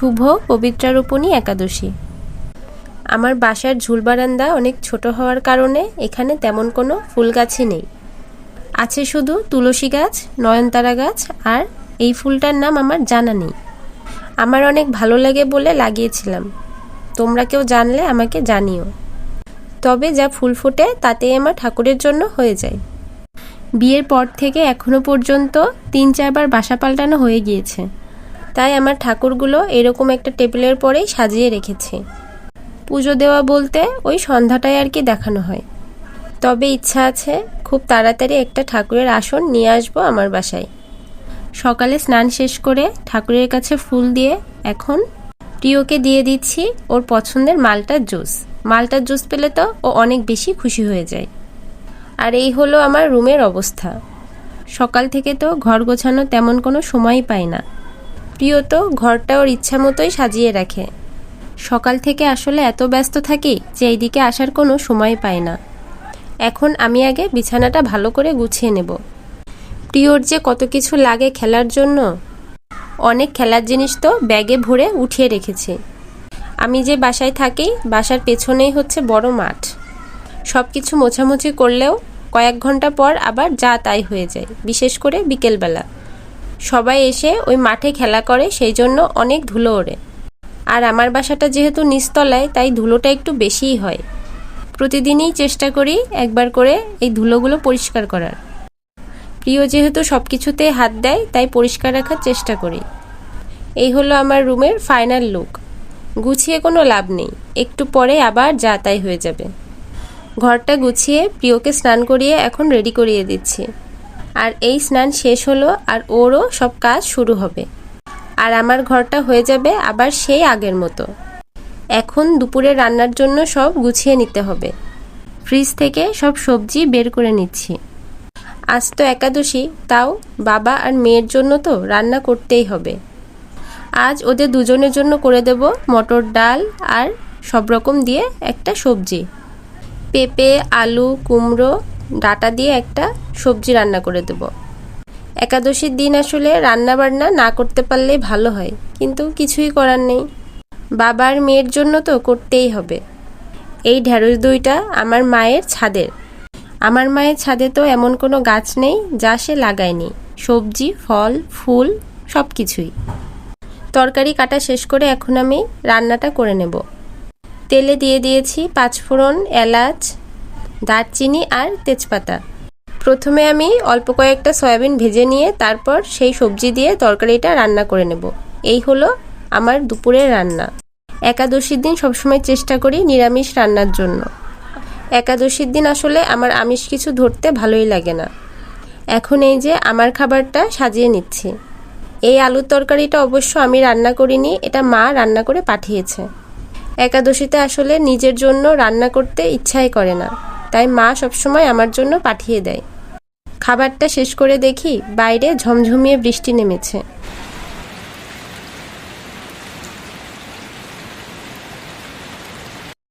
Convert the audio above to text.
শুভ পবিত্রারোপণী একাদশী। আমার বাসার ঝুল বারান্দা অনেক ছোট হওয়ার কারণে এখানে তেমন কোনো ফুল গাছই নেই। আছে শুধু তুলসী গাছ, নয়নতারা গাছ আর এই ফুলটার নাম আমার জানা নেই। আমার অনেক ভালো লাগে বলে লাগিয়েছিলাম। তোমরা কেউ জানলে আমাকে জানিও। তবে যা ফুল ফোটে তাতেই আমার ঠাকুরের জন্য হয়ে যায়। বিয়ের পর থেকে এখনও পর্যন্ত তিন চারবার বাসা পাল্টানো হয়ে গিয়েছে। তাই আমার ঠাকুরগুলো এরকম একটা টেবিলের পরেই সাজিয়ে রেখেছি। পুজো দেওয়া বলতে ওই সন্ধ্যাটায় আর কি দেখানো হয়। তবে ইচ্ছা আছে খুব তাড়াতাড়ি একটা ঠাকুরের আসন নিয়ে আসব আমার বাসায়। সকালে স্নান শেষ করে ঠাকুরের কাছে ফুল দিয়ে এখন প্রিয়কে দিয়ে দিচ্ছি ওর পছন্দের মালটার জুস। মালটার জুস পেলে তো ও অনেক বেশি খুশি হয়ে যায়। আর এই হলো আমার রুমের অবস্থা। সকাল থেকে তো ঘর গোছানো তেমন কোনো সময়ই পাই না। প্রিয় তো ঘরটা ওর ইচ্ছা মতোই সাজিয়ে রাখে। সকাল থেকে আসলে এত ব্যস্ত থাকি যে এইদিকে আসার কোনো সময় পাই না। এখন আমি আগে বিছানাটা ভালো করে গুছিয়ে নেব। প্রিয়র যে কত কিছু লাগে খেলার জন্য, অনেক খেলার জিনিস তো ব্যাগে ভরে উঠিয়ে রেখেছি। আমি যে বাসায় থাকি, বাসার পেছনেই হচ্ছে বড় মাঠ। সব কিছু মোছামুছি করলেও কয়েক ঘণ্টা পর আবার যা তাই হয়ে যায়, বিশেষ করে বিকেলবেলা। সবাই এসে ওই মাঠে খেলা করে, সেই জন্য অনেক ধুলো ওড়ে। আর আমার বাসাটা যেহেতু নিচতলায়, তাই ধুলোটা একটু বেশিই হয়। প্রতিদিনই চেষ্টা করি একবার করে এই ধুলোগুলো পরিষ্কার করার। প্রিয় যেহেতু সব কিছুতে হাত দেয়, তাই পরিষ্কার রাখার চেষ্টা করি। এই হলো আমার রুমের ফাইনাল লুক। গুছিয়ে কোনো লাভ নেই। একটু পরে আবার যা তাই হয়ে যাবে। ঘরটা গুছিয়ে প্রিয়কে স্নান করিয়ে এখন রেডি করিয়ে দিচ্ছি। আর এই স্নান শেষ হলো আর ওরও সব কাজ শুরু হবে। আর আমার ঘরটা হয়ে যাবে আবার সেই আগের মতো। এখন দুপুরে রান্নার জন্য সব গুছিয়ে নিতে হবে। ফ্রিজ থেকে সব সবজি বের করে নিচ্ছি। আজ তো একাদশী, তাও বাবা আর মেয়ের জন্য তো রান্না করতেই হবে। আজ ওদের দুজনের জন্য করে দেব মটর ডাল আর সব রকম দিয়ে একটা সবজি। পেঁপে, আলু, কুমড়ো ডাটা দিয়ে একটা সবজি রান্না করে দেব। একাদশীর দিন আসলে রান্না বান্না না করতে পারলেই ভালো হয়, কিন্তু কিছুই করার নেই। বাবার মেয়ের জন্য তো করতেই হবে। এই ঢ্যাঁড়স দইটা আমার মায়ের ছাদের। আমার মায়ের ছাদে তো এমন কোনো গাছ নেই যা সে লাগায়নি। সবজি, ফল, ফুল সব কিছুই তরকারি কাটা শেষ করে এখন আমি রান্নাটা করে নেব। তেলে দিয়ে দিয়েছি পাঁচফোড়ন, এলাচ দারচিনি আর তেজপাতা। প্রথমে আমি অল্প কয়েকটা সয়াবিন ভেজে নিয়ে তারপর সেই সবজি দিয়ে তরকারিটা রান্না করে নেব। এই হলো আমার দুপুরের রান্না। একাদশীর দিন সবসময় চেষ্টা করি নিরামিষ রান্নার জন্য। একাদশীর দিন আসলে আমার আমিষ কিছু ধরতে ভালোই লাগে না। এখন এই যে আমার খাবারটা সাজিয়ে নিচ্ছি। এই আলুর তরকারিটা অবশ্য আমি রান্না করিনি, এটা মা রান্না করে পাঠিয়েছে। একাদশীতে আসলে নিজের জন্য রান্না করতে ইচ্ছাই করে না। তাই মা সবসময় আমার জন্য পাঠিয়ে দেয়। খাবারটা শেষ করে দেখি বাইরে ঝমঝমিয়ে বৃষ্টি নেমেছে।